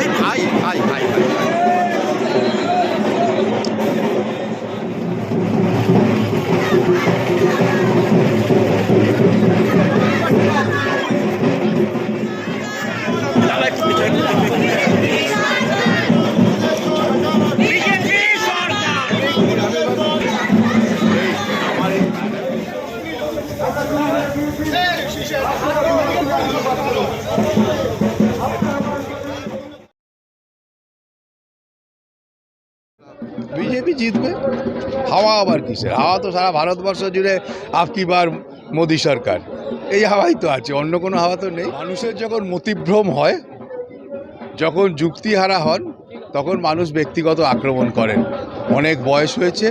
এই ভাই ভাই ভাই ভাই Hey, she said. বিজেপি জিতবে? হাওয়া আবার কিসের? হাওয়া তো সারা ভারতবর্ষ জুড়ে আফকিবার মোদী সরকার। এই হাওয়াই তো আছে, অন্য কোনো হাওয়া তো নেই। মানুষের যখন মতিভ্রম হয়, যখন যুক্তিহারা হন, তখন মানুষ ব্যক্তিগত আক্রমণ করেন। অনেক বয়স হয়েছে,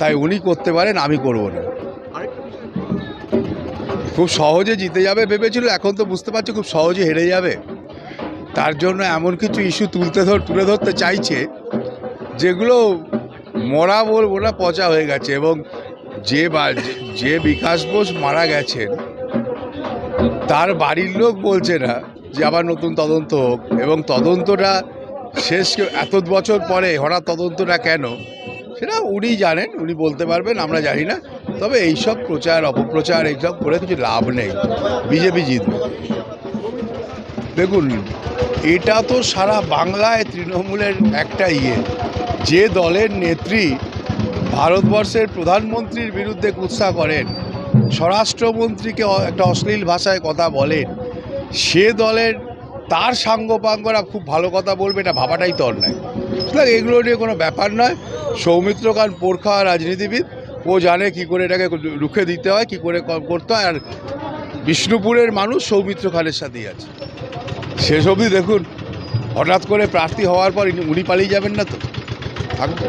তাই উনি করতে পারেন, আমি করব না। খুব সহজে জিতে যাবে ভেবেছিল, এখন তো বুঝতে পারছি খুব সহজে হেরে যাবে। তার জন্য এমন কিছু ইস্যু তুলতে ধর, তুলে ধরতে চাইছে, যেগুলো মরা বলব না পচা হয়ে গেছে এবং যে বা- যে- বিকাশ বোস মারা গেছেন, তার বাড়ির লোক বলছে না যে আবার নতুন তদন্ত হোক এবং তদন্তটা শেষ এত বছর পরে হঠাৎ তদন্তটা কেন? সেটা উনি জানেন, উনি বলতে পারবেন, আমরা জানি না। তবে এইসব প্রচার, অপপ্রচার এইসব করে কিছু লাভ নেই। বিজেপি জিতবে। দেখুন, এটা তো সারা বাংলায় তৃণমূলের একটা ইয়ে। যে দলের নেত্রী ভারতবর্ষের প্রধানমন্ত্রীর বিরুদ্ধে কুৎসা করেন, স্বরাষ্ট্রমন্ত্রীকে একটা অশ্লীল ভাষায় কথা বলেন, সে দলের তার সাঙ্গপাঙ্গরা খুব ভালো কথা বলবে, এটা ভাবাটাই তো অন্যায়। সুতরাং এগুলো নিয়ে কোনো ব্যাপার নয়। সৌমিত্র খান পোরখা রাজনীতিবিদ ও জানে কি করে এটাকে রুখে দিতে হয়, কি করে করতে হয়। আর বিষ্ণুপুরের মানুষ সৌমিত্র খানের সাথেই আছে। শেষ অবধি দেখুন, হঠাৎ করে প্রার্থী হওয়ার পর উনি পালিয়ে যাবেন না তো? থাকবে